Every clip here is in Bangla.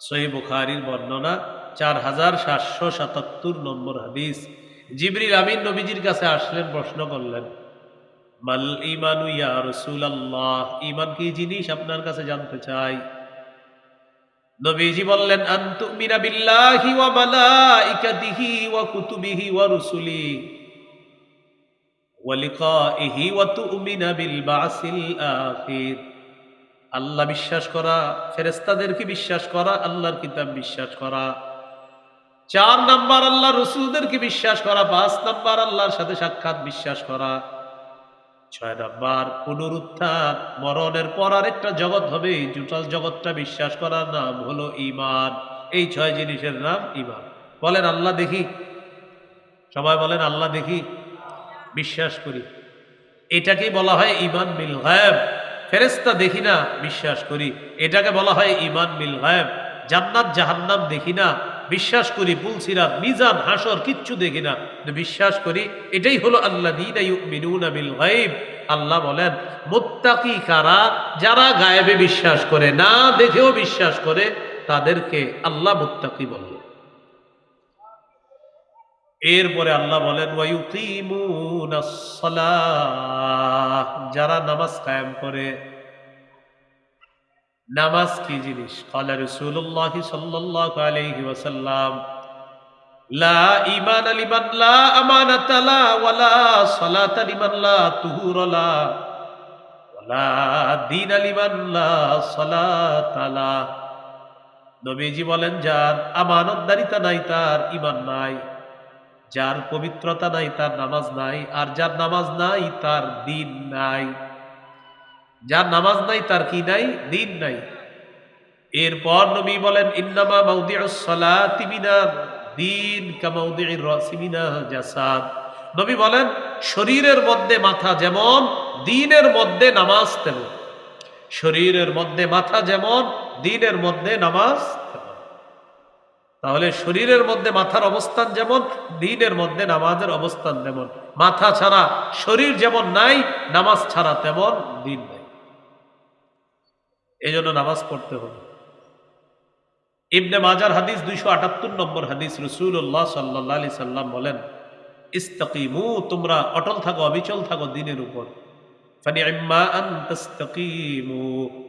সহি বুখারির বর্ণনা চার হাজার সাতশো সাতাত্তর নম্বর হাদিস। জিবরিল আমিন নবীজির কাছে আসলেন, প্রশ্ন করলেন, মাল ইমানু ইয়া রাসূলুল্লাহ? ঈমান কি জিনিস আপনার কাছে জানতে চাই? নবীজি বললেন, আনতুমিনা বিল্লাহি ওয়া মালাইকাতিহি ওয়া কুতুবিহি ওয়া রুসুলি ওয়া লিকাইহি ওয়া তুমিনা বিল বাসিল আখির। আল্লাহ বিশ্বাস করা ফেরেস্তাদেরকে বিশ্বাস করা, আল্লাহর কিতাব বিশ্বাস করা। চার নাম্বার আল্লাহ রসুলদেরকে বিশ্বাস করা, পাঁচ নাম্বার আল্লাহর সাথে সাক্ষাৎ বিশ্বাস করা। ছয় নাম্বার, পুনরুত্থান, মরণের পর আরেকটা জগৎ হবে, জুটাল জগৎটা বিশ্বাস করার নাম হলো ইমান এই ছয় জিনিসের নাম ইমান বলেন, আল্লাহ দেখি। সবাই বলেন, আল্লাহ দেখি। বিশ্বাস করি। এটাকেই বলা হয় ইমান বিল গায়েব। ফেরেস্তা দেখি না, বিশ্বাস করি। এটাকে বলা হয় ইমান বিল গায়েব। জান্নাত জাহান্নাম দেখি না, বিশ্বাস করি। পুলসিরাত, মিজান, হাসর কিচ্ছু দেখি না। বিশ্বাস করি, এটাই হলো আল্লাহ বিল গায়েব। আল্লাহ বলেন, মোত্তাকি কারা, যারা গায়েবে বিশ্বাস করে, না দেখেও বিশ্বাস করে, তাদেরকে আল্লাহ মোত্তাকি বলল এরপরে আল্লাহ বলেন যারা নামাজ কায়েম করে। নামাজ কি জিনিস? সাল্লাহ আলহি ওসাল্লাম লা ইমান আলিমান লা আমানাতালা ওয়ালা তুহুরলা ওয়ালা দিন নবীজি বলেন, যার আমানতদারিতা নাই, তার ইমান নাই। যার পবিত্রতা নাই, তার নামাজ নাই, আর যার নামাজ নাই, তার দিন নাই। যার নামাজ নাই, তার কি নাই? দিন নাই। এরপর নবী বলেন, ইন্নামা মাউদিউস সালাতি মিনার দিন কামাউদিউর রাসি মিনা জাসাদ। নবী বলেন, শরীরের মধ্যে মাথা যেমন, দিনের মধ্যে নামাজ তেমন। শরীরের মধ্যে মাথা যেমন, দিনের মধ্যে নামাজ তাহলে শরীরের মধ্যে মাথার অবস্থান যেমন, দিনের মধ্যে নামাজের অবস্থান যেমন মাথা ছাড়া শরীর যেমন নাই, নামাজ ছাড়া তেমন দিন নাই। এই জন্য নামাজ পড়তে হবে। ইবনে মাজার হাদিস দুইশো আটাত্তর নম্বর হাদিস রসুল্লাহ সাল্লাহ আলি সাল্লাম বলেন, ইস্তাকিমু, তোমরা অটল থাকো, অবিচল থাকো দিনের উপর।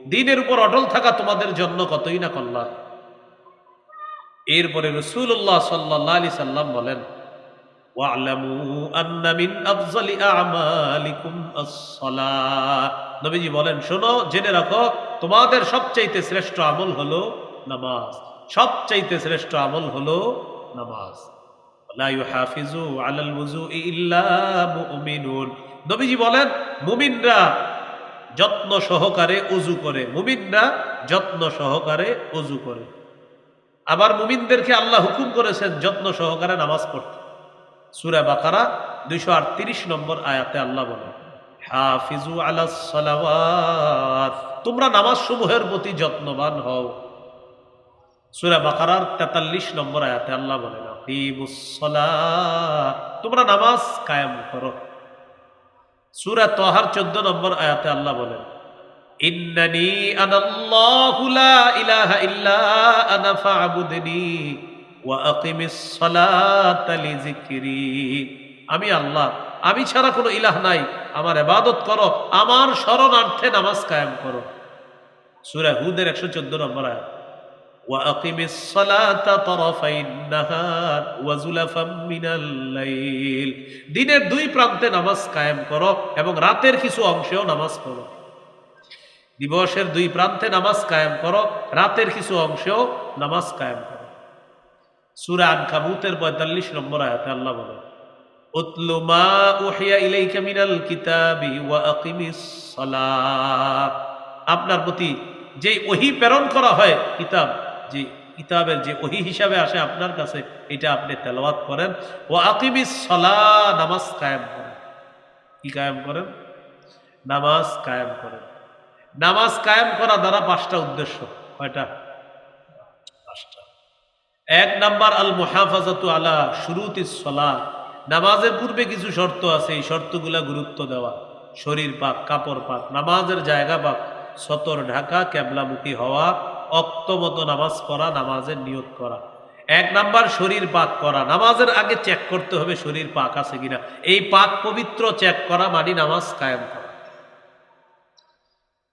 দিনের উপর অটল থাকা তোমাদের জন্য কতই না কল্যাণ। এরপরে রসুল্লাহ সাল্লাহ আলি সাল্লাম বলেন নবীজি বলেন, শোনো, জেনে রাখো, তোমাদের সবচাইতে শ্রেষ্ঠ আমল হলো নামাজ। সবচাইতে শ্রেষ্ঠ আমল হলো নামাজ। নবীজি বলেন, মুমিনরা যত্ন সহকারে উজু করে, মুমিনরা যত্ন সহকারে অজু করে। আবার মুমিনদেরকে আল্লাহ হুকুম করেছেন যত্ন সহকারে নামাজ পড়তে। সুরা বাকারা দুইশো আটত্রিশ নম্বর আয়াতে আল্লাহ বলেন, হাফিজু সালাওয়াত। তোমরা নামাজ সমূহের প্রতি যত্নবান হও। সুরা বাকারার তেতাল্লিশ নম্বর আয়াতে আল্লাহ বলেন তোমরা নামাজ কায়েম করো। সুরা তহার চোদ্দ নম্বর আয়াতে আল্লাহ বলেন ইন্নানি আনাল্লাহু লা ইলাহা ইল্লা আনা ফা'বুদনি ওয়া আকিমিস সালাতা লিযিকরি। আমি আল্লাহ, আমি ছাড়া কোনো ইলাহ নাই। আমার ইবাদত করো, আমার শরণার্থে নামাজ কায়েম করো। সূরা হুদের 114 নম্বর আয়াত। ওয়া আকিমিস সালাতা তারাফাইন নাহার ওয়া যুলাফাম মিনাল লাইল। দিনের দুই প্রান্তে নামাজ কায়েম করো এবং রাতের কিছু অংশেও নামাজ পড়ো। দিবসের দুই প্রান্তে নামাজ কায়েম করো, রাতের কিছু অংশেও নামাজ কায়েম করো। সুরা আনকাবুতের পঁয়তাল্লিশ নম্বর আয়াতে আল্লাহ বলে মা উহিয়া ইলাইকা মিনাল কিতাবি ওয়া আকিমিস সালাহ আপনার প্রতি যে ওহি প্রেরণ করা হয়, কিতাব, যে কিতাবের যে ওহি হিসাবে আসে আপনার কাছে, এটা আপনি তেলাওয়াত করেন। ও আকিমিস সালাহ নামাজ কায়েম করেন। কি কায়েম করেন? নামাজ কায়েম করেন। নামাজ কায়েম করা দ্বারা পাঁচটা উদ্দেশ্য। কয়টা? পাঁচটা। এক নাম্বার আল মুহাফাজাতু আলা শুরুতিস সলা নামাজের পূর্বে কিছু শর্ত আছে, এই শর্তগুলা গুরুত্ব দেওয়া। শরীর পাক, কাপড় পাক, নামাজের জায়গা পাক, সতর ঢাকা, ক্যাবলামুখী হওয়া অক্ত মতো নামাজ পড়া, নামাজের নিয়োগ করা। এক নাম্বার, শরীর পাক করা। নামাজের আগে চেক করতে হবে শরীর পাক আছে কিনা। এই পাক পবিত্র চেক করা মানি নামাজ কায়েম করা।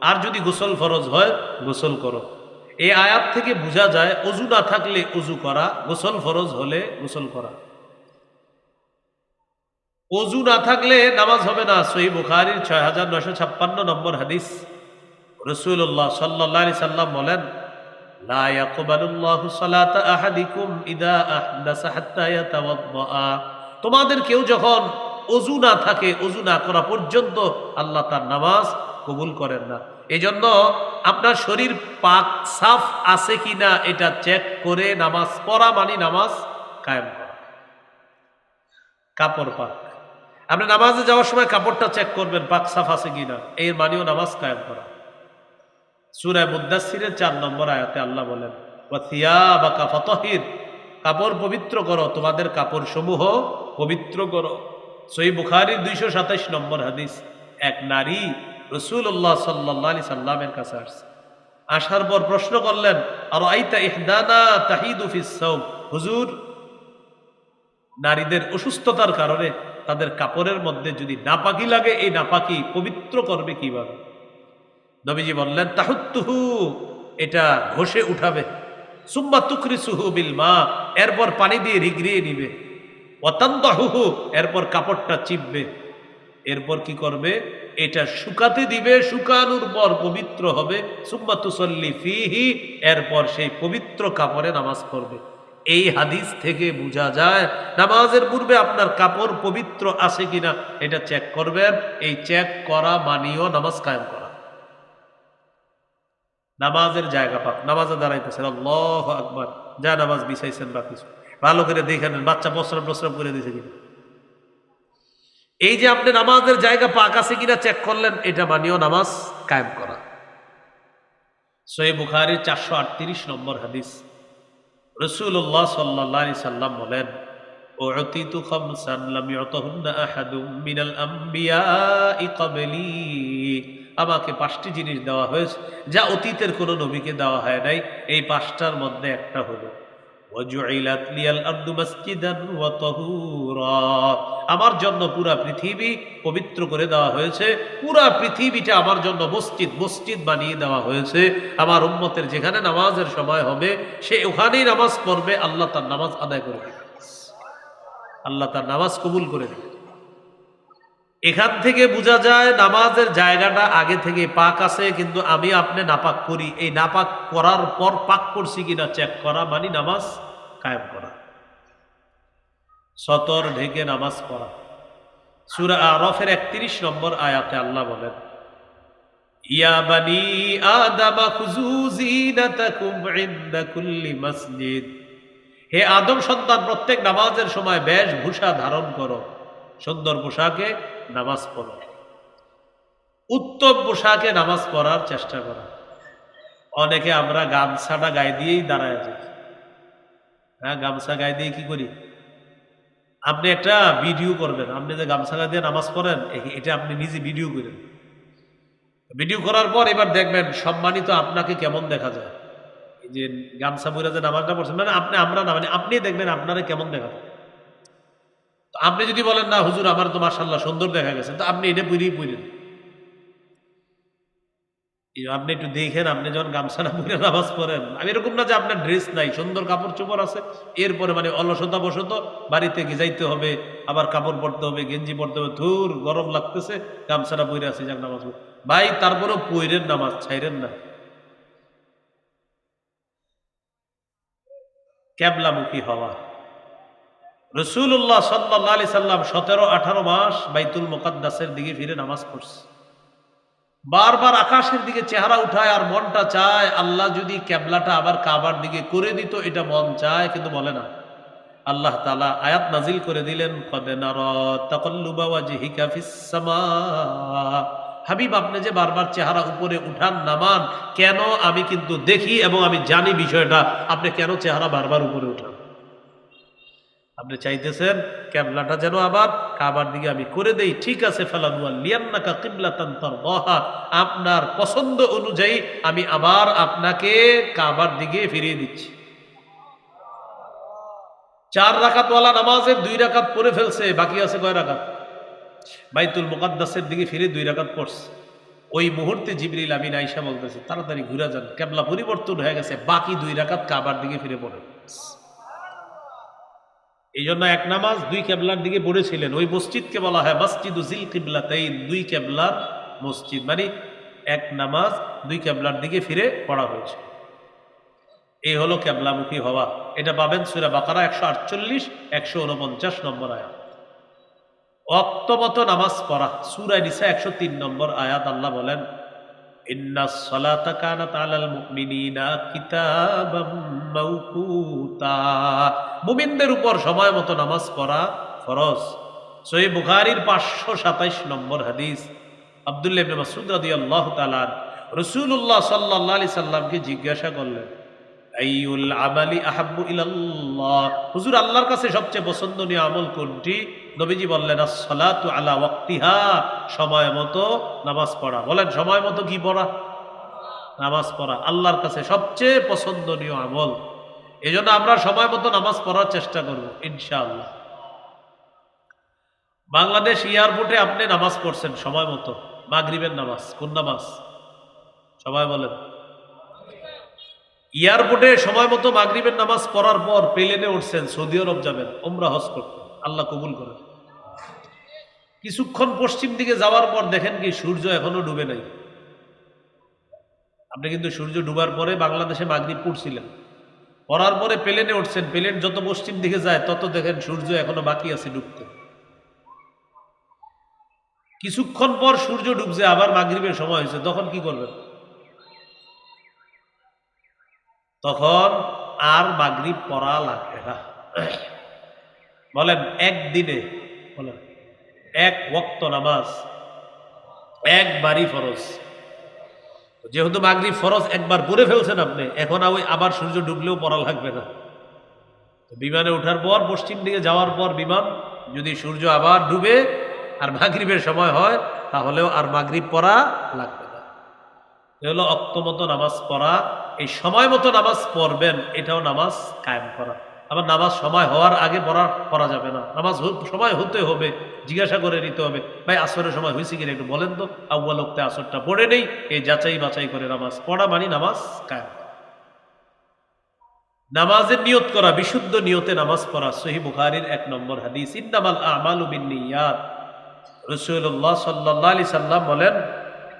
আর যদি গোসল ফরজ হয়, গোসল করো। এই আয়াত থেকে বোঝা যায়, অজু না থাকলে অজু করা, গোসল ফরজ হলে গোসল করা। অজু না থাকলে নামাজ হবে না। সহি বুখারির ছয় হাজার নশো ছাপ্পান্ন নম্বর হাদিস। রসুল্লাহ সাল্লি সাল্লাম বলেন তোমাদের কেউ যখন অজু না থাকে, অজু না করা পর্যন্ত আল্লাহ তার নামাজ কবুল করেন না। এই জন্য আপনার শরীর পাক সাফ আছে কিনা এটা চেক করে নামাজ পড়া মানে নামাজ কায়েম করা। কাপড় পাক। আপনি নামাজে যাওয়ার সময় কাপড়টা চেক করবেন, পাক সাফ আছে কিনা, এর মানেও নামাজ কায়েম করা। সুরায় মুদাসিরের চার নম্বর আয়াতে আল্লাহ বলেন বাকা কাপড় পবিত্র করো, তোমাদের কাপড় সমূহ পবিত্র করো। সই বুখারির দুইশো সাতাইশ নম্বর হাদিস, এক নারী রসুল্লাহ সাল্লি সাল্লামের কাছে আসছে। আসার পর প্রশ্ন করলেন আর আইতা ইহদানা হুজুর, নারীদের অসুস্থতার কারণে তাদের কাপড়ের মধ্যে যদি নাপাকি লাগে, এই নাপাকি পবিত্র করবে কীভাবে? নবীজি বললেন, তাহুত্তুহু, এটা ঘষে উঠাবে। সুম্মা তুকরি সুহু বিল মা। এরপর পানি দিয়ে রিগড়িয়ে নিবে। অতান্তাহুহু এরপর কাপড়টা চিপবে। এরপর কি করবে? এটা শুকাতে দিবে, শুকানোর পর পবিত্র হবে। সুম্মা তুসল্লি ফিহি, এরপর সেই পবিত্র কাপড়ে নামাজ পড়বে। এই হাদিস থেকে বোঝা যায়, নামাজের পূর্বে আপনার কাপড় পবিত্র আছে কিনা, এটা চেক করবেন। এই চেক করা মানিও নামাজ কায়েম করা। নামাজের জায়গা পাক, নামাজে দাঁড়াইতেছেন, আল্লাহ আকবার। যা নামাজ বিছাইছেন বা কিছু ভালো করে দেখে নেন বাচ্চা প্রশ্রম প্রশ্রম করে দিয়েছে কিনা এই যে আপনি নামাজের জায়গা পাক আছে কিনা চেক করলেন এটা মানিও নামাজ কায়েম করা সোয়ে বুখারির চারশো আটত্রিশ নম্বর হাদিস রসুল্লাহ সাল্লাহ সাল্লাম বলেন أعطيت خمسا لم يعطهن أحد من الأنبياء قبلي আমাকে পাঁচটি জিনিস দেওয়া হয়েছে যা অতীতের কোন নবীকে দেওয়া হয় নাই এই পাঁচটার মধ্যে একটা হলো আমার জন্য পুরা পৃথিবী পবিত্র করে দেওয়া হয়েছে। পুরা পৃথিবীটা আমার জন্য মসজিদ মসজিদ বানিয়ে দেওয়া হয়েছে। আমার উম্মতের যেখানে নামাজের সময় হবে, সে ওখানেই নামাজ পড়বে। আল্লাহ তার নামাজ আদায় করে দেবে। আল্লাহ তার নামাজ কবুল করে দেবে। এখান থেকে বোঝা যায় নামাজের জায়গাটা আগে থেকে পাক আছে, কিন্তু আমি আপনি নাপাক করি। এই নাপাক করার পর পাক করছি কিনা চেক করা মানে নামাজ কায়েম করা। সতর ঢেকে নামাজ পড়া। সুরা আরফের একত্রিশ নম্বর আয়াতে আল্লাহ বলেন কুল্লি মসজিদ। হে আদম সন্তান, প্রত্যেক নামাজের সময় বেশভূষা ধারণ করো। সুন্দর পোশাকে নামাজ পড়ো। উত্তম পোশাকে নামাজ পড়ার চেষ্টা করা। অনেকে আমরা গামছাটা গায়ে দিয়েই দাঁড়ায় যাই হ্যাঁ গামছা গায়ে দিয়ে কি করি? আপনি একটা ভিডিও করবেন। আপনি যে গামছা গায়ে দিয়ে নামাজ পড়েন এটা আপনি নিজে ভিডিও করেন। ভিডিও করার পর এবার দেখবেন সম্মানিত আপনাকে কেমন দেখা যায়। যে গামছা বইরা যে নামাজটা পড়ছেন মানে আপনি, আমরা না মানে আপনি দেখবেন আপনারা কেমন দেখা যায়। তো আপনি যদি বলেন, না, হুজুর, আমার তো মার্শাল্লাহ সুন্দর দেখা গেছে, তো আপনি এটা বুঝেই বুঝলেন আপনি একটু দেখেন, আপনি যখন গামছা না পরে নামাজ পড়েন। আমি এরকম না যে আপনার ড্রেস নাই, সুন্দর কাপড় চোপড় আছে। এরপরে মানে অলসতা বসত বাড়িতে গিয়ে যাইতে হবে, আবার কাপড় পরতে হবে, গেঞ্জি পরতে হবে, ধুর, গরম লাগতেছে, গামছাটা পরে আছে যাক নামাজ। ভাই, তারপরেও পইরেন নামাজ, ছাইরেন না। ক্যাবলামুখী হওয়া। রসুল্লাহ সাল্লাহ আলি সাল্লাম সতেরো, আঠারো মাস বাইতুল মোকাদ্দাসের দিকে ফিরে নামাজ পড়ছে। বারবার আকাশের দিকে চেহারা উঠায় আর মনটা চায়, আল্লাহ যদি ক্যাবলাটা আবার কাবার দিকে করে দিত, এটা মন চায়, কিন্তু বলে না। আল্লাহ তালা আয়াত নাজিল করে দিলেন হাবিব, আপনি যে বারবার চেহারা উপরে উঠান, নামান, কেন আমি কিন্তু দেখি এবং আমি জানি বিষয়টা, আপনি কেন চেহারা বারবার উপরে উঠান? আপনি চাইতেছেন ক্যাবলাটা যেন আবার কাবার দিকে আমি করে দেই, ঠিক আছে ফেলানুয়া লিয়ান্নাকা কিবলাতান তারদাহা। আপনার পছন্দ অনুযায়ী আমি আবার আপনাকে কাবার দিকে ফিরিয়ে দিচ্ছি। চার রাকাতওয়ালা নামাজের দুই রাকাত পড়ে ফেলছে, বাকি আছে কয় রাকাত? বাইতুল মুকাদ্দাসের দিকে ফিরে দুই রাকাত পড়ছে। ওই মুহূর্তে জিবরিল আমিন আইসা বলতেছে, তাড়াতাড়ি ঘুরে যান, কেবলা পরিবর্তন হয়ে গেছে, বাকি দুই রাকাত কাবার দিকে ফিরে পড়ে এই জন্য এক নামাজ দুই কেবলার দিকে পড়েছিলেন। ওই মসজিদকে বলা হয় মসজিদ উজিল কিবলাতেই দুই কেবলার মসজিদ। মানে এক নামাজ দুই কেবলার দিকে ফিরে পড়া হয়েছে। এই হলো কেবলামুখী হওয়া। এটা পাবেন সুরা বাকারা একশো আটচল্লিশ, একশো উনপঞ্চাশ নম্বর আয়াত। অক্তমত নামাজ পড়া, সুরা নিসা একশো তিন নম্বর আয়াত আল্লাহ বলেন ইন্না আলাল মুমিনদের উপর সময় মতো নামাজ পড়া ফরজ। সহি বুখারীর পাঁচশো সাতাইশ নম্বর হাদিস। আব্দুল্লাহ ইবনে মাসউদ রাদিয়াল্লাহু তাআলা রাসূলুল্লাহ সাল্লাল্লাহু আলাইহি সাল্লামকে জিজ্ঞাসা করলেন আইউল আমালি আহাব্বু ইলাল্লাহ। হুজুর, আল্লাহর কাছে সবচেয়ে পছন্দনীয় আমল কোনটি? নবীজি বললেন, আসসালাতু আলা ওয়াক্তিহা, সময় মতো নামাজ পড়া। বলেন, সময় মতো কি পড়া? নামাজ পড়া। আল্লাহর কাছে সবচেয়ে পছন্দনীয় আমল। এই জন্য আমরা সময় মতো নামাজ পড়ার চেষ্টা করব, ইনশাআল্লাহ। বাংলাদেশ এয়ারপোর্টে আপনি নামাজ পড়ছেন সময় মতো। মাগরিবের নামাজ, কোন নামাজ? সবাই বলেন। এয়ারপোর্টে সময় মতো মাগরিবের নামাজ পড়ার পর প্লেনে উঠছেন সৌদি আরব যাবেন ওমরা হজ করতে। আল্লাহ কবুল করেন। কিছুক্ষণ পশ্চিম দিকে যাওয়ার পর দেখেন কি সূর্য এখনও ডুবে নাই। আপনি কিন্তু সূর্য ডুবার পরে বাংলাদেশে মাগরিব পড়ছিলেন। পড়ার পরে প্লেনে উঠছেন, প্লেন যত পশ্চিম দিকে যায়, তত দেখেন সূর্য এখনও বাকি আছে ডুবতে। কিছুক্ষণ পর সূর্য ডুবছে, আবার মাগরিবের সময় হয়েছে, তখন কি করবেন? তখন আর মাগরিব পড়া লাগবে না। বলেন, একদিনে, বলেন, এক ওক্ত নামাজ একবারই ফরজ। যেহেতু মাগরিব ফরজ, একবার পড়ে ফেলছেন আপনি, এখন ওই আবার সূর্য ডুবলেও পড়া লাগবে না। বিমানে ওঠার পর, পশ্চিম দিকে যাওয়ার পর বিমান, যদি সূর্য আবার ডুবে আর মাগরিবের সময় হয়, তাহলেও আর মাগরিব পড়া লাগবে না। এ হলো অক্তমতো নামাজ পড়া এই সময় মতো নামাজ পড়বেন, এটাও নামাজ কায়েম করা। আবার নামাজ সময় হওয়ার আগে পড়া করা যাবে না। নামাজ সময় হতে হবে, জিজ্ঞাসা করে নিতে হবে, ভাই, আসরের সময় হয়েছে কিনা একটু বলেন তো। আউ্বাল লোকতে আসরটা পড়ে নেই, এই যাচাই বাছাই করে নামাজ পড়া মানে নামাজ কায়েম নামাজের নিয়ত করা, বিশুদ্ধ নিয়তে নামাজ পড়া সহি বুখারির এক নম্বর হাদিস, ইন্নামাল আমালু বিন্নিয়াত। রসুল্লাহ সাল্লাহ আলি সাল্লাম বলেন,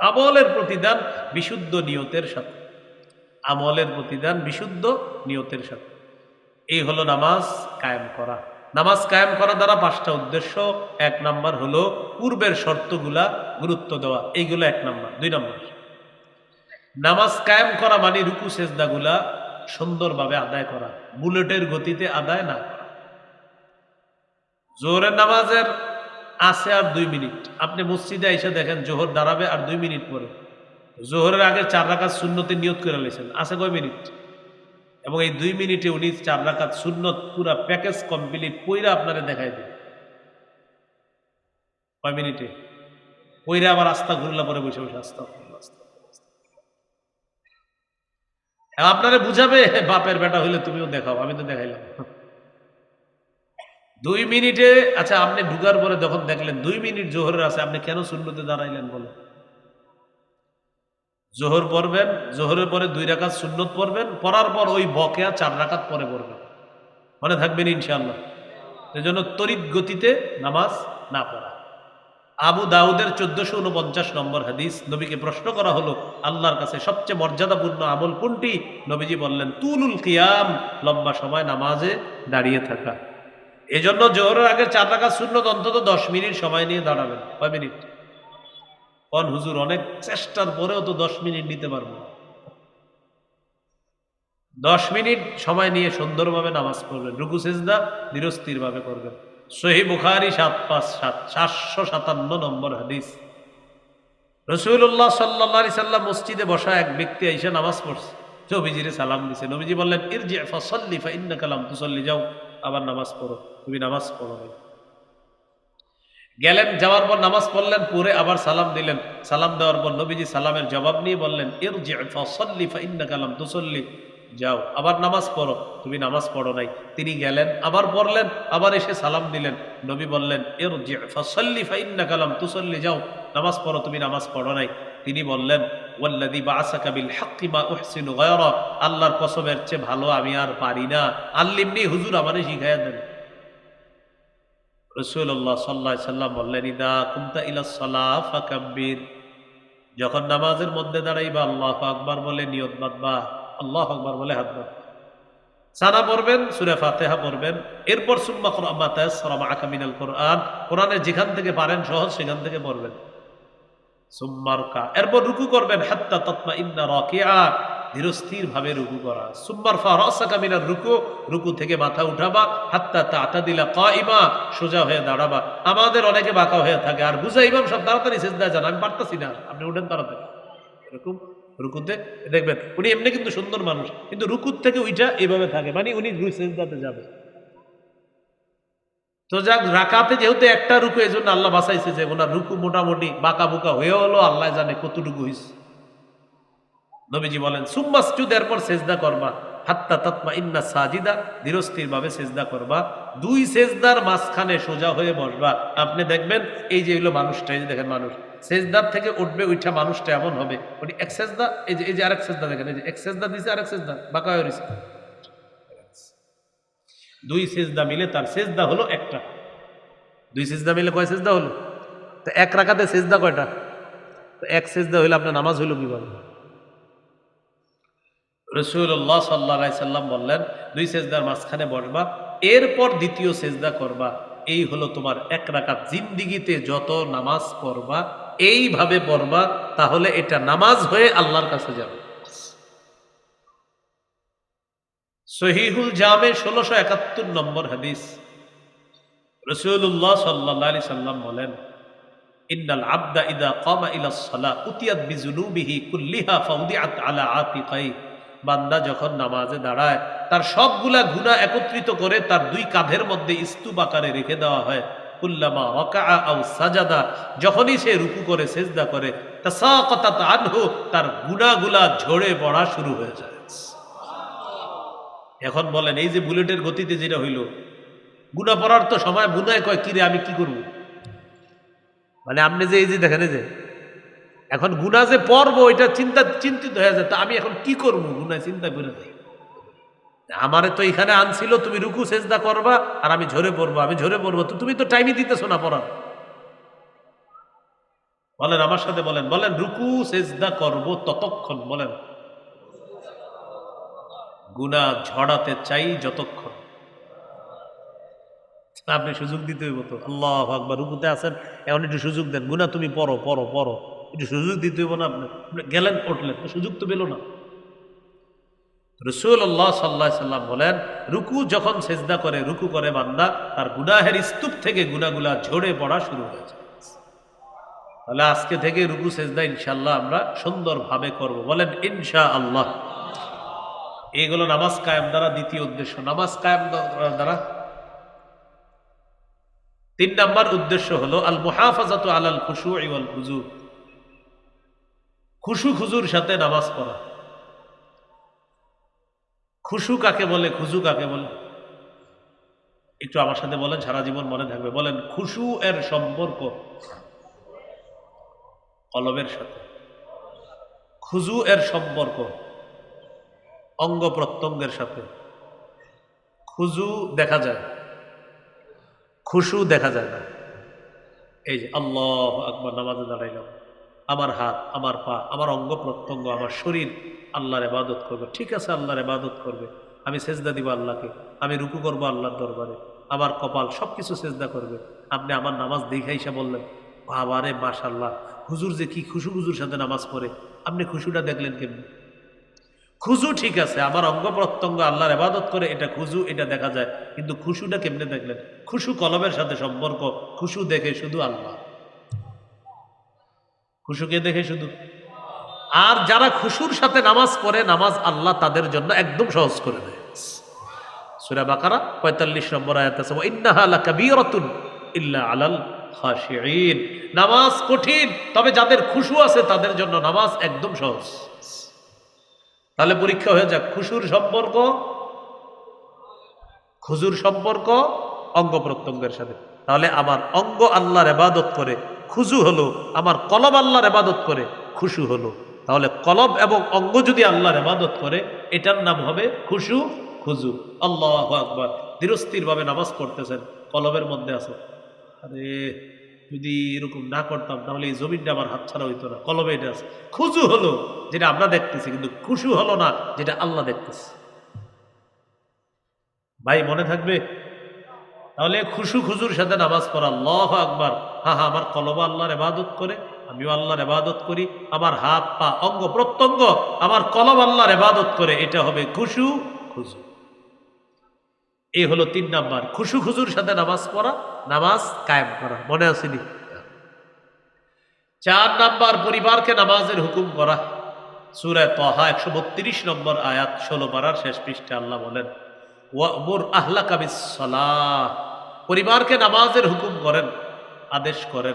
আমলের প্রতিদান বিশুদ্ধ নিয়তের সাথে। আমলের প্রতিদান বিশুদ্ধ নিয়তের সাথে। এই হলো নামাজ কায়েম করা। নামাজ কায়েম করা দ্বারা পাঁচটা উদ্দেশ্য। এক নাম্বার হলো পূর্বের শর্তগুলা গুরুত্ব দেওয়া। এইগুলো এক নাম্বার। দুই নাম্বার, নামাজ কায়েম করা মানে রুকু সেজদাগুলা সুন্দরভাবে আদায় করা, বুলেটের গতিতে আদায় না করা। জোহরের নামাজের আছে আর দুই মিনিট। আপনি মসজিদে এসে দেখেন জোহর দাঁড়াবে আর দুই মিনিট পরে। জোহরের আগে চার রাকাত শূন্যতে নিয়ত করে লেছেন আছে কয় মিনিট? এবং এই দুই মিনিটে উনি চার রাকাত শূন্যত পুরা প্যাকেজ কমপ্লিট কইরা আপনারে দেখাই দেন কয় মিনিটে? কইরা আবার আস্থা ঘুরলা পরে বসে বসে, আস্থা আপনারে বুঝাবে, বাপের বেটা হইলে তুমিও দেখাও, আমি তো দেখাইলাম। দুই মিনিটে আচ্ছা আপনি ঢুকার পরে যখন দেখলেন, দুই মিনিট জোহরের আছে, আপনি কেন শূন্যতে দাঁড়াইলেন বলো জোহর পড়বেন, জোহরের পরে দুই রাকাত সুন্নত পড়বেন, পড়ার পর ওই বকেয়া চার রাকাত পরে পড়বেন। মনে থাকবেন ইনশাল্লাহ এই জন্য তড়িৎ গতিতে নামাজ না পড়া। আবু দাউদের চোদ্দশো উনপঞ্চাশ নম্বর হাদিস, নবীকে প্রশ্ন করা হলো, আল্লাহর কাছে সবচেয়ে মর্যাদাপূর্ণ আমল কোনটি? নবীজি বললেন, তুলুল কিয়াম, লম্বা সময় নামাজে দাঁড়িয়ে থাকা। এজন্য জোহরের আগে চার রাকাত শূন্য অন্তত দশ মিনিট সময় নিয়ে দাঁড়াবেন। কয় মিনিট? কন, হুজুর, অনেক চেষ্টার পরেও তো দশ মিনিট নিতে পারব। দশ মিনিট সময় নিয়ে সুন্দরভাবে নামাজ পড়বেন। রুকু, সেজদা নিরস্থির ভাবে করবেন। সহি বুখারি সাত পাঁচ সাত, সাতশো সাতান্ন নম্বর হাদিস। রসুল্লাহ সাল্লি সাল্লাম মসজিদে বসা এক ব্যক্তি এসে নামাজ পড়ছে। নবীজিরে সালাম দিছে। নবীজি বললেন, ইরজি ফসল্লি ফা ইন্না কালাম তুসল্লি, যাও, আবার নামাজ পড়ো। তুমি নামাজ পড়ো। গেলেন, যাওয়ার পর নামাজ পড়লেন পরে আবার সালাম দিলেন। সালাম দেওয়ার পর নবীজি সালামের জবাব নিয়ে বললেন ইরজি ফসল্লি ফা ইন্না কালাম তুসল্লি। যাও, আবার নামাজ পড়ো। তুমি নামাজ পড়ো নাই। তিনি গেলেন, আবার পড়লেন, আবার এসে সালাম দিলেন। নবী বললেন ইরজি ফসল্লি ফা ইন্না কালাম তুসল্লি, যাও, নামাজ পড়ো, তুমি নামাজ পড়ো নাই। তিনি বললেন, ওয়াল্লাযী বাআসাকা বিল হাক্কি মা উহসিনু গায়রা, আল্লাহর কসমের চেয়ে ভালো আমি আর পারি না। আল্লিমনি হুজুর আমারে শিখাইয়া দেন। রাসূলুল্লাহ সাল্লাল্লাহু আলাইহি সাল্লাম বললেন, ইদা কুমতা ইলা সালাহ ফাকাব্বির। যখন নামাজের মধ্যে দাঁড়াইবা, আল্লাহ আকবার বলে নিয়ত বাঁধবা, আল্লাহ আকবার বলে হাত বাঁধবা। সানা পড়বেন, সূরা ফাতিহা পড়বেন, এরপর সুম্মা কুরআন মা তায়াসসারা মাআকা মিনাল কোরআন কোরআনের যেখান থেকে পারেন সহজ সেখান থেকে পড়বেন। সুম্মার কা এরপর রুকু করবেন, হাত্তা তৎমা ইন্না রাকিআ। ধীরস্থির ভাবে রুকু করা। সুম্মার ফা রাসাকা মিনার রুকু রুকু থেকে মাথা উঠাবা, হাত্তা তাতাদিলা কাইমা, সোজা হয়ে দাঁড়াবা। আমাদের অনেকে বাঁকা হয়ে থাকে, আর বুঝা ইমাম সব তাড়াতাড়ি সেজদা যান, আমি পারতাছি না। আপনি উঠেন তাড়াতাড়ি। এরকম রুকুতে, দেখবেন, উনি এমনি কিন্তু সুন্দর মানুষ, কিন্তু রুকুর থেকে ওইটা এইভাবে থাকে মানে উনি দুই সেজদাতে যাবে। তো যাক, রাকাতে যেহেতু একটা রুকু এই জন্য আল্লাহ বাঁচাইছে যে ওনার রুকু মোটামুটি বাঁকা বুকা হয়ে হলো, আল্লাহ জানে কতটুকু হয়েছে নবীজি বলেন সুম্মাসজুদ এরপর সেজদা করবা। হাত্তা তাতমা ইন্না সাজিদা ধীরস্থির ভাবে সেজদা করবা। দুই সেজদার মাঝখানে সোজা হয়ে বসবা। আপনি দেখবেন, এই যে হলো মানুষটা, এই যে দেখেন মানুষ, সেজদার থেকে উঠবে ওইটা মানুষটা এমন হবে। উনি এক সেজদা, এই যে এই যে আরেক সেজদা দেখেন, এই যে এক সেজদা দিছে, আরেক সেজদা, বাঁকা হয়ে রয়েছে দুই সেজদা মিলে তার সেজদা হলো একটা। দুই সেজদা মিলে কয় সেজদা হলো? তো এক রাখাতে সেজদা কয়টা? তো এক সেজদা হইলে আপনার নামাজ হইল কীভাবে রসুল্লাহ সাল্লা সাল্লাম বললেন, দুই সেজদার মাঝখানে বসবা, এরপর দ্বিতীয় সেজদা করবা। এই হলো তোমার এক রাকাত জিন্দিগিতে যত নামাজ পড়বা, এইভাবে পড়বা, তাহলে এটা নামাজ হয়ে আল্লাহর কাছে যাবে। সহিহুল জামে ষোলোশো একাত্তর নম্বর হাদিস। রসুল্লাহ সাল্লাহ আলি সাল্লাম বলেন, ইন্নাল আবদা ইদা কামা ইলা সালা, উতিয়াত বিজুনুবিহি কুল্লিহা ফাউদিআত আলা আতিকাই বান্দা যখন নামাজে দাঁড়ায়, তার সবগুলা গুনাহ একত্রিত করে তার দুই কাঁধের মধ্যে স্তূপ আকারে রেখে দেওয়া হয়। কুল্লামা ওয়াকাআ আও সাজাদা, যখনই সে রুকু করে, সেজদা করে, তাসাকাতাত আনহু, তার গুনাহগুলা ঝরে পড়া শুরু হয়ে যায়। এখন বলেন, এই যে বুলেটের গতিতে যেটা হইল গুনা পড়ার তো সময় বুনায় কয়, কিরে, আমি কি করব? মানে আপনি যে, এই যে দেখেন যে এখন গুনা যে পড়ব, এটা চিন্তা, চিন্তিত হয়ে যায়, তা আমি এখন কি করব? গুনায় চিন্তা করে যাই। আমারে তো এখানে আনছিল, তুমি রুকু, সেজদা করবা, আর আমি ঝরে পড়ব, আমি ঝরে পড়ব, তো তুমি তো টাইমই দিতেছো না পড়ার। বলেন আমার সাথে বলেন বলেন রুকু, সেজদা করব ততক্ষণ, বলেন। গুনা ঝড়াতে চাই যতক্ষণ। আপনি সুযোগ দিতে হইব তো। আল্লাহ আকবার, রুকুতে আছেন, এখন একটু সুযোগ দেন। গুনা তুমি পড়ো পড়ো পড়ো। একটু সুযোগ দিতে হইব না, আপনি গেলেন, উঠলেন। সুযোগ তো পেল না। রসুল্লাহ সাল্লাহ সাল্লাম বলেন, রুকু যখন সেজদা করে, রুকু করে বান্দা, তার গুনাহের স্তূপ থেকে গুনাগুলা ঝরে পড়া শুরু হয়েছে। তাহলে আজকে থেকে রুকু, সেজদা ইনশাল্লাহ আমরা সুন্দরভাবে করব। বলেন ইনশা আল্লাহ এইগুলো নামাজ কায়েম দ্বারা দ্বিতীয় উদ্দেশ্য। নামাজ কায়েম দ্বারা তিন নাম্বার উদ্দেশ্য হলো আল মুহাফাজাতু আলাল খুশু ওয়াল খুজু খুশু খুজুর সাথে নামাজ পড়া। খুশু কাকে বলে, খুজু কাকে বলে? একটু আমার সাথে বলেন, সারা জীবন মনে থাকবে। বলেন, খুশু এর সম্পর্ক কলবের সাথে। খুজু এর সম্পর্ক অঙ্গ প্রত্যঙ্গের সাথে। খুজু দেখা যায়, খুশু দেখা যায় না। এই যে আল্লাহ আকবর, নামাজে দাঁড়াইলাম। আমার হাত, আমার পা, আমার অঙ্গ প্রত্যঙ্গ, আমার শরীর আল্লাহর এবাদত করবে। ঠিক আছে, আল্লাহর এবাদত করবে। আমি সেজদা দিব আল্লাহকে, আমি রুকু করব আল্লাহর দরবারে। আমার কপাল সব কিছু সেজদা করবে। আপনি আমার নামাজ দেখাইসা বললেন, বাবারে মাশাল্লাহ হুজুর যে কি খুশু খুজুর সাথে নামাজ পড়ে। আপনি খুশুটা দেখলেন কেমনি? খুজু ঠিক আছে, আমার অঙ্গ প্রত্যঙ্গ আল্লাহর এবাদত করে, এটা খুজু, এটা দেখা যায়। কিন্তু খুশুটা কেমনে দেখলেন? খুশু কলমের সাথে সম্পর্ক, খুশু দেখে শুধু আল্লাহ। খুশুকে দেখে শুধু। আর যারা খুশুর সাথে নামাজ পড়ে, নামাজ আল্লাহ তাদের জন্য একদম সহজ করে দেয়। সুরা বাকারা পঁয়তাল্লিশ নম্বর আয়াত আছে ইন্নাহা লাকাবীরাতুন ইল্লা আলাল খাশিঈন। নামাজ কঠিন, তবে যাদের খুশু আছে তাদের জন্য নামাজ একদম সহজ। তাহলে পরীক্ষা হয়ে যাক, খুশুর সম্পর্ক, খুজুর সম্পর্ক, অঙ্গ প্রত্যঙ্গের সাথে। তাহলে আমার অঙ্গ আল্লাহর এবাদত করে খুজু হলো, আমার কলব আল্লাহর এবাদত করে, খুশু হলো। তাহলে কলব এবং অঙ্গ যদি আল্লাহর এবাদত করে, এটার নাম হবে খুশু, খুজু। আল্লাহ আকবর। ধীরস্থির ভাবে নামাজ পড়তেছেন, কলবের মধ্যে আছে। আরে, যদি এরকম না করতাম, তাহলে এই জমিনটা আমার হাতছাড়া হইতো না, কলবে এটা আছে। খুজু হলো, যেটা আমরা দেখতেছি, কিন্তু খুশু হলো না, যেটা আল্লাহ দেখতেছে। ভাই, মনে থাকবে? তাহলে খুশু, খুজুর সাথে নামাজ পড়া, আল্লাহ আকবার। হ্যাঁ হ্যাঁ আমার কলব আল্লাহর এবাদত করে, আমিও আল্লাহর এবাদত করি, আমার হাত, পা, অঙ্গ, প্রত্যঙ্গ আমার কলব আল্লাহর এবাদত করে, এটা হবে খুশু খুজু। এই হলো তিন নাম্বার, খুশু খুজুর সাথে নামাজ পড়া, নামাজ কায়েম করা, মনে আসেনি চার নাম্বার, পরিবারকে নামাজের হুকুম করা। সুরায় তহা একশো বত্রিশ নম্বর আয়াত, ষোলো পাড়ার শেষ পৃষ্ঠে আল্লাহ বলেন ওয়ামুর আহলা কাবিসালাহ পরিবারকে নামাজের হুকুম করেন আদেশ করেন।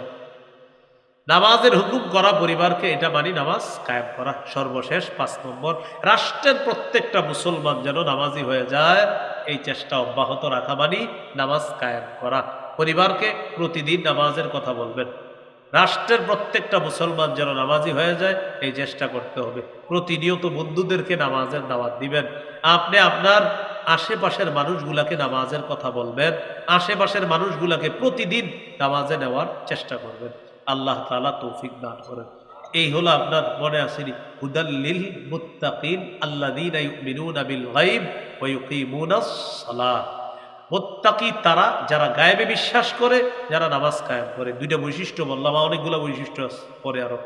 নামাজের হুকুম করা পরিবারকে এটা মানি নামাজ কায়েম করা সর্বশেষ পাঁচ নম্বর। রাষ্ট্রের প্রত্যেকটা মুসলমান যেন নামাজি হয়ে যায়, এই চেষ্টা অব্যাহত রাখা মানি নামাজ কায়েম করা। পরিবারকে প্রতিদিন নামাজের কথা বলবেন। রাষ্ট্রের প্রত্যেকটা মুসলমান যেন নামাজি হয়ে যায়, এই চেষ্টা করতে হবে। প্রতিনিয়ত বন্ধুদেরকে নামাজের দাওয়াত দিবেন। আপনি আপনার আশেপাশের মানুষগুলাকে নামাজের কথা বলবেন, আশেপাশের মানুষগুলাকে প্রতিদিন নামাজে নেওয়ার চেষ্টা করবেন। আল্লাহ তালা তৌফিক দান করেন। এই হলো আপনার মনে আসেনি হুদাল্লিল মুত্তাকিন ইউকিমুনাস সালাহ মোত্তাকি তারা, যারা গায়েবে বিশ্বাস করে, যারা নামাজ কায়েম করে। দুইটা বৈশিষ্ট্য বললাম অনেকগুলো বৈশিষ্ট্য পরে আরও।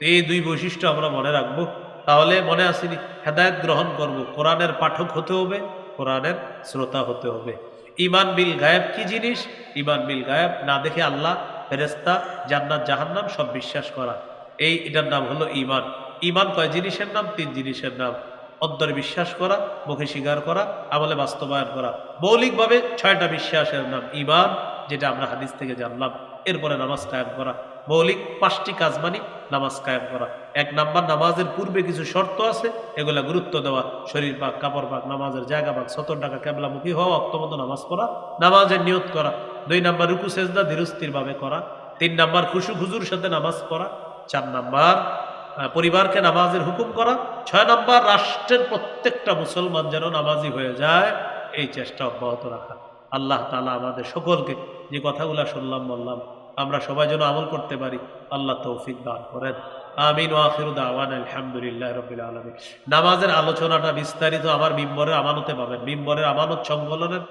এই দুই বৈশিষ্ট্য আমরা মনে রাখব। তাহলে মনে আসেনি হেদায়ত গ্রহণ করব। কোরআনের পাঠক হতে হবে কোরআনের শ্রোতা হতে হবে। ইমান বিল গায়েব কি জিনিস? ইমান বিল গায়েব না দেখে আল্লাহ ফেরেস্তা জান্নাত, জাহান্নাম সব বিশ্বাস করা। এই এটার নাম হলো ইমান ইমান কয় জিনিসের নাম? তিন জিনিসের নাম। অন্তরে বিশ্বাস করা, মুখে স্বীকার করা, আমলে বাস্তবায়ন করা। মৌলিকভাবে ছয়টা বিশ্বাসের নাম। ইমান যেটা আমরা হাদিস থেকে জানলাম। এরপরে নামাজ কায়েম করা। মৌলিক পাঁচটি কাজ মানি নামাজ কায়েম করা। এক নাম্বার, নামাজের পূর্বে কিছু শর্ত আছে। এগুলা গুরুত্ব দেওয়া। শরীর পাক, কাপড় পাক, নামাজের জায়গা পাক, সতর টাকা কেবলামুখী হওয়া অক্তমত নামাজ পড়া, নামাজের নিয়ত করা। দুই নাম্বার, রুকু, সেজদা, ধীরস্থির ভাবে করা। তিন নাম্বার, খুশু খুজুর সাথে নামাজ পড়া। চার নাম্বার পরিবারকে নামাজের হুকুম করা। ছয় নাম্বার, রাষ্ট্রের প্রত্যেকটা মুসলমান যেন নামাজি হয়ে যায়, এই চেষ্টা অব্যাহত রাখা। আল্লাহ তালা আমাদের সকলকে যে কথাগুলো শুনলাম, বললাম, আমরা সবাই যেন আমল করতে পারি, আল্লাহ তৌফিক দান করেন। আমিন আলহামদুলিল্লাহ রবিল আলমী নামাজের আলোচনাটা বিস্তারিত আমার মিম্বরের আমানতে পাবেন। মিম্বরের আমানত সংকলনের